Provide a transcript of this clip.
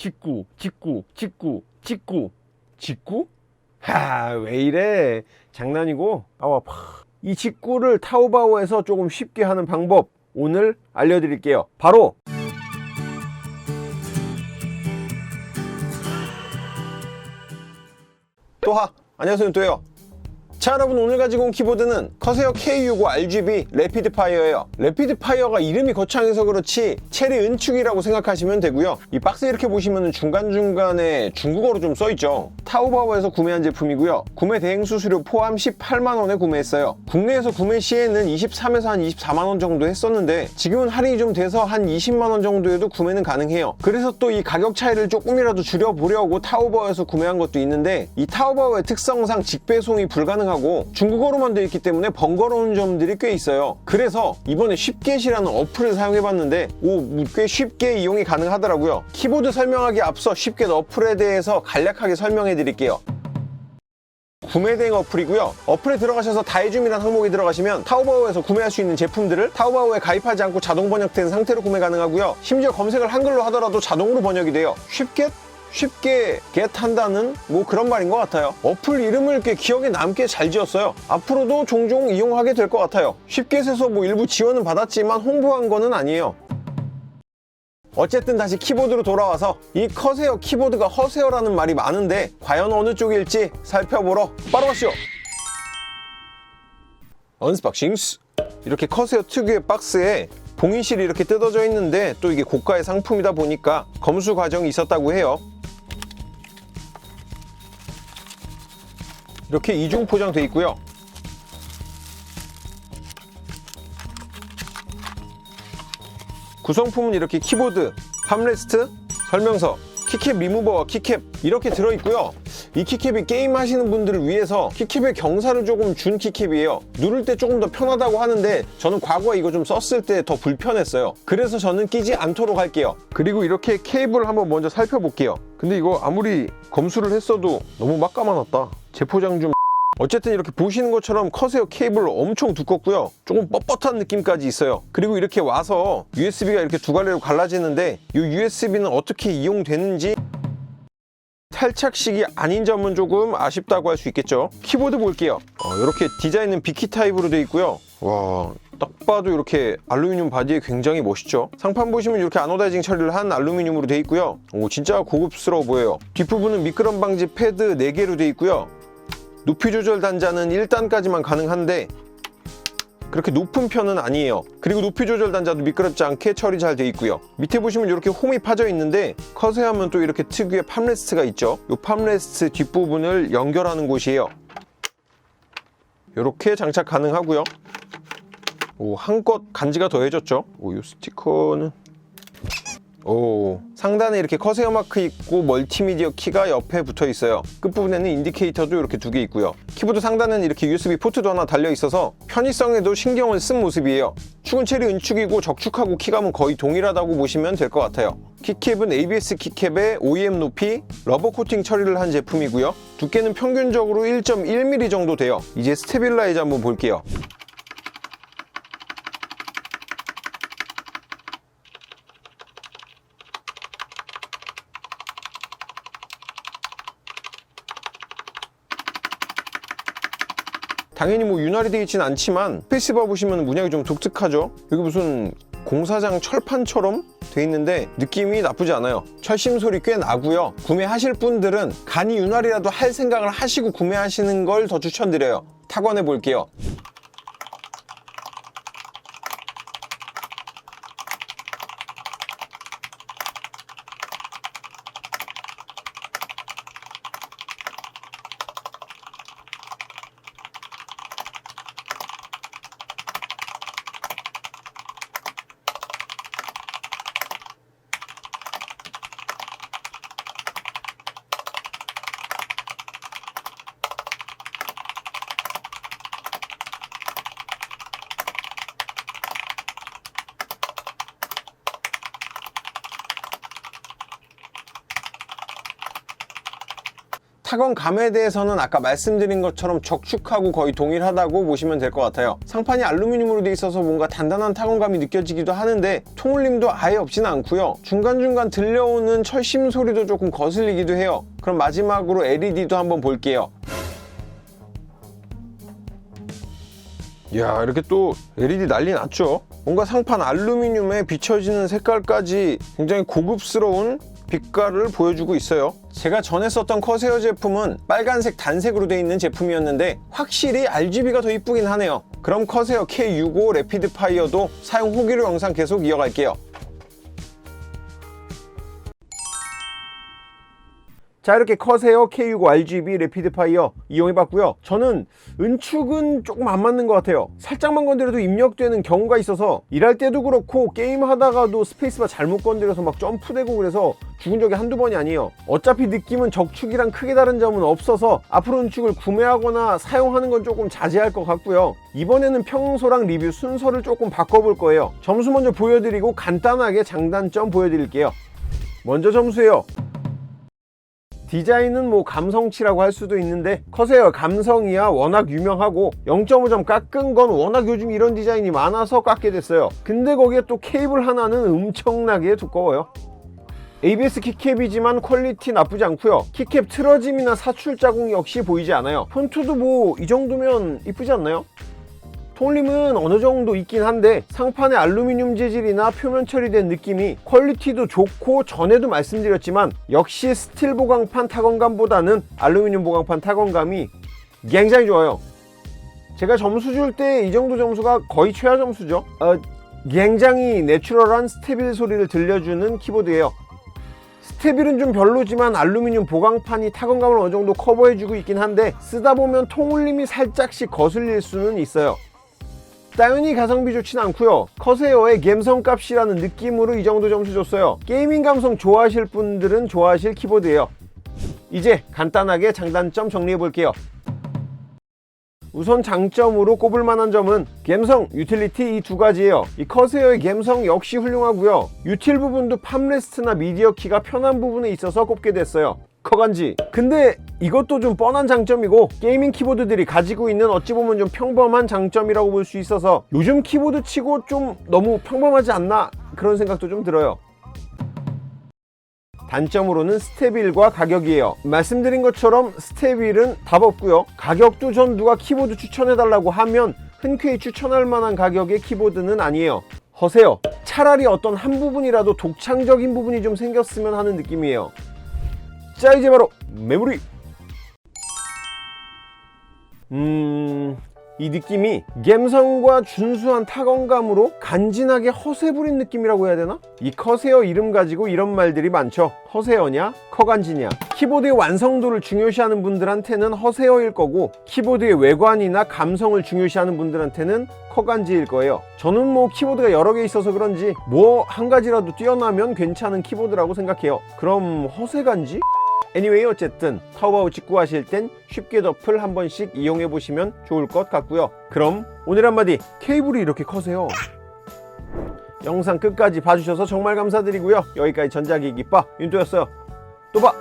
직구, 직구, 직구, 직구, 직구? 하, 왜 이래? 장난이고, 아우 아파. 이 직구를 타오바오에서 조금 쉽게 하는 방법 오늘 알려드릴게요. 바로 또하 안녕하세요 또예요 자 여러분 오늘 가지고 온 키보드는 커세어 K65 RGB 레피드 파이어예요. 레피드 파이어가 이름이 거창해서 그렇지 체리 은축이라고 생각하시면 되고요. 이 박스 이렇게 보시면 중간중간에 중국어로 좀 써있죠 타오바오에서 구매한 제품이고요. 구매 대행 수수료 포함 18만 원에 구매했어요. 국내에서 구매 시에는 23에서 한 24만 원 정도 했었는데 지금은 할인이 좀 돼서 한 20만 원 정도에도 구매는 가능해요. 그래서 또 이 가격 차이를 조금이라도 줄여보려고 타오바오에서 구매한 것도 있는데 이 타오바오의 특성상 직배송이 불가능하고 중국어로만 되어 있기 때문에 번거로운 점들이 꽤 있어요. 그래서 이번에 쉽게시라는 어플을 사용해봤는데 오, 꽤 쉽게 이용이 가능하더라고요. 키보드 설명하기 앞서 쉽게 어플에 대해서 간략하게 설명해 드릴게요 구매 대행 어플이고요. 어플에 들어가셔서 다이줌이라는 항목에 들어가시면 타오바오에서 구매할 수 있는 제품들을 타오바오에 가입하지 않고 자동 번역된 상태로 구매 가능하고요. 심지어 검색을 한글로 하더라도 자동으로 번역이 돼요. 쉽게 쉽게 겟한다는 뭐 그런 말인 것 같아요. 어플 이름을 꽤 기억에 남게 잘 지었어요. 앞으로도 종종 이용하게 될 것 같아요. 쉽게에서 뭐 일부 지원은 받았지만 홍보한 거는 아니에요. 어쨌든 다시 키보드로 돌아와서 이 커세어 키보드가 허세어라는 말이 많은데 과연 어느 쪽일지 살펴보러 바로 가시죠 언스박싱 스. 이렇게 커세어 특유의 박스에 봉인실이 이렇게 뜯어져 있는데 또 이게 고가의 상품이다 보니까 검수 과정이 있었다고 해요. 이렇게 이중 포장돼 있고요 구성품은 이렇게 키보드, 팜레스트, 설명서, 키캡 리무버와 키캡 이렇게 들어있고요. 이 키캡이 게임 하시는 분들을 위해서 키캡의 경사를 조금 준 키캡이에요. 누를 때 조금 더 편하다고 하는데 저는 과거에 이거 좀 썼을 때 더 불편했어요. 그래서 저는 끼지 않도록 할게요. 그리고 이렇게 케이블 한번 먼저 살펴볼게요. 근데 이거 아무리 검수를 했어도 너무 막 감아놨다. 재포장 좀 어쨌든 이렇게 보시는 것처럼 커세어 케이블 엄청 두껍고요. 조금 뻣뻣한 느낌까지 있어요. 그리고 이렇게 와서 USB가 이렇게 두 갈래로 갈라지는데 이 USB는 어떻게 이용되는지 탈착식이 아닌 점은 조금 아쉽다고 할 수 있겠죠. 키보드 볼게요. 어, 이렇게 디자인은 비키 타입으로 되어 있고요. 와, 딱 봐도 이렇게 알루미늄 바디에 굉장히 멋있죠. 상판 보시면 이렇게 아노다이징 처리를 한 알루미늄으로 되어 있고요. 오, 진짜 고급스러워 보여요. 뒷부분은 미끄럼 방지 패드 4개로 되어 있고요. 높이 조절 단자는 1단까지만 가능한데 그렇게 높은 편은 아니에요. 그리고 높이 조절 단자도 미끄럽지 않게 처리 잘 돼 있고요. 밑에 보시면 이렇게 홈이 파져 있는데 커세하면 또 이렇게 특유의 팜레스트가 있죠. 이 팜레스트 뒷부분을 연결하는 곳이에요. 이렇게 장착 가능하고요. 오, 한껏 간지가 더해졌죠. 오, 이 스티커는 오. 상단에 이렇게 커세어 마크 있고 멀티미디어 키가 옆에 붙어 있어요. 끝부분에는 인디케이터도 이렇게 두 개 있고요. 키보드 상단에는 이렇게 USB 포트도 하나 달려 있어서 편의성에도 신경을 쓴 모습이에요. 축은 체리 은축이고 적축하고 키감은 거의 동일하다고 보시면 될 것 같아요. 키캡은 ABS 키캡에 OEM 높이 러버 코팅 처리를 한 제품이고요. 두께는 평균적으로 1.1mm 정도 돼요. 이제 스테빌라이저 한번 볼게요 당연히 뭐 윤활이 되어 있진 않지만 스페이스바 보시면 문양이 좀 독특하죠? 여기 무슨 공사장 철판처럼 돼 있는데 느낌이 나쁘지 않아요. 철심 소리 꽤 나고요. 구매하실 분들은 간이 윤활이라도 할 생각을 하시고 구매하시는 걸 더 추천드려요. 타건해 볼게요 타건감에 대해서는 아까 말씀드린 것처럼 적축하고 거의 동일하다고 보시면 될 것 같아요. 상판이 알루미늄으로 돼 있어서 뭔가 단단한 타건감이 느껴지기도 하는데 통울림도 아예 없진 않고요. 중간중간 들려오는 철심 소리도 조금 거슬리기도 해요. 그럼 마지막으로 LED도 한번 볼게요. 이야 이렇게 또 LED 난리 났죠 뭔가 상판 알루미늄에 비춰지는 색깔까지 굉장히 고급스러운 빛깔을 보여주고 있어요. 제가 전에 썼던 커세어 제품은 빨간색 단색으로 되어 있는 제품이었는데 확실히 RGB가 더 이쁘긴 하네요. 그럼 커세어 K65 레피드 파이어도 사용 후기로 영상 계속 이어갈게요. 자 이렇게 커세어 K65 RGB 레피드 파이어 이용해봤고요. 저는 은축은 조금 안 맞는 것 같아요. 살짝만 건드려도 입력되는 경우가 있어서 일할 때도 그렇고 게임 하다가도 스페이스바 잘못 건드려서 막 점프되고 그래서 죽은 적이 한두 번이 아니에요. 어차피 느낌은 적축이랑 크게 다른 점은 없어서 앞으로 은축을 구매하거나 사용하는 건 조금 자제할 것 같고요. 이번에는 평소랑 리뷰 순서를 조금 바꿔볼 거예요. 점수 먼저 보여드리고 간단하게 장단점 보여드릴게요. 먼저 점수예요. 디자인은 뭐 감성치라고 할 수도 있는데 커세어 감성이야 워낙 유명하고 0.5점 깎은 건 워낙 요즘 이런 디자인이 많아서 깎게 됐어요. 근데 거기에 또 케이블 하나는 엄청나게 두꺼워요 ABS 키캡이지만 퀄리티 나쁘지 않고요. 키캡 틀어짐이나 사출 자국 역시 보이지 않아요. 폰트도 뭐 이 정도면 이쁘지 않나요? 톤림은 어느 정도 있긴 한데 상판의 알루미늄 재질이나 표면 처리된 느낌이 퀄리티도 좋고 전에도 말씀드렸지만 역시 스틸 보강판 타건감보다는 알루미늄 보강판 타건감이 굉장히 좋아요. 제가 점수 줄 때 이 정도 점수가 거의 최하 점수죠. 어, 굉장히 내추럴한 스테빌 소리를 들려주는 키보드예요 스테빌은 좀 별로지만 알루미늄 보강판이 타건감을 어느 정도 커버해주고 있긴 한데 쓰다 보면 통울림이 살짝씩 거슬릴 수는 있어요. 당연히 가성비 좋진 않고요. 커세어의 갬성값이라는 느낌으로 이 정도 점수 줬어요. 게이밍 감성 좋아하실 분들은 좋아하실 키보드예요. 이제 간단하게 장단점 정리해 볼게요 우선 장점으로 꼽을 만한 점은 갬성, 유틸리티 이 두 가지예요. 이 커세어의 갬성 역시 훌륭하고요. 유틸 부분도 팜레스트나 미디어 키가 편한 부분에 있어서 꼽게 됐어요. 커간지. 근데 이것도 좀 뻔한 장점이고 게이밍 키보드들이 가지고 있는 어찌 보면 좀 평범한 장점이라고 볼 수 있어서 요즘 키보드 치고 좀 너무 평범하지 않나 그런 생각도 좀 들어요. 단점으로는 스테빌과 가격이에요. 말씀드린 것처럼 스테빌은 답 없고요. 가격도 전 누가 키보드 추천해달라고 하면 흔쾌히 추천할 만한 가격의 키보드는 아니에요. 허세요. 차라리 어떤 한 부분이라도 독창적인 부분이 좀 생겼으면 하는 느낌이에요. 자 이제 바로 메모리. 음... 이 느낌이 갬성과 준수한 타건감으로 간지나게 허세 부린 느낌이라고 해야 되나? 이 커세어 이름 가지고 이런 말들이 많죠. 허세어냐? 커간지냐? 키보드의 완성도를 중요시하는 분들한테는 허세어일 거고 키보드의 외관이나 감성을 중요시하는 분들한테는 커간지일 거예요. 저는 뭐 키보드가 여러 개 있어서 그런지 뭐 한 가지라도 뛰어나면 괜찮은 키보드라고 생각해요. 그럼 허세간지? Anyway 어쨌든 타오바오 직구하실 땐 쉽게 덮을 한 번씩 이용해 보시면 좋을 것 같고요. 그럼 오늘 한마디 케이블이 이렇게 커세요? 영상 끝까지 봐주셔서 정말 감사드리고요. 여기까지 전자기기 빠 윤도였어요. 또 봐!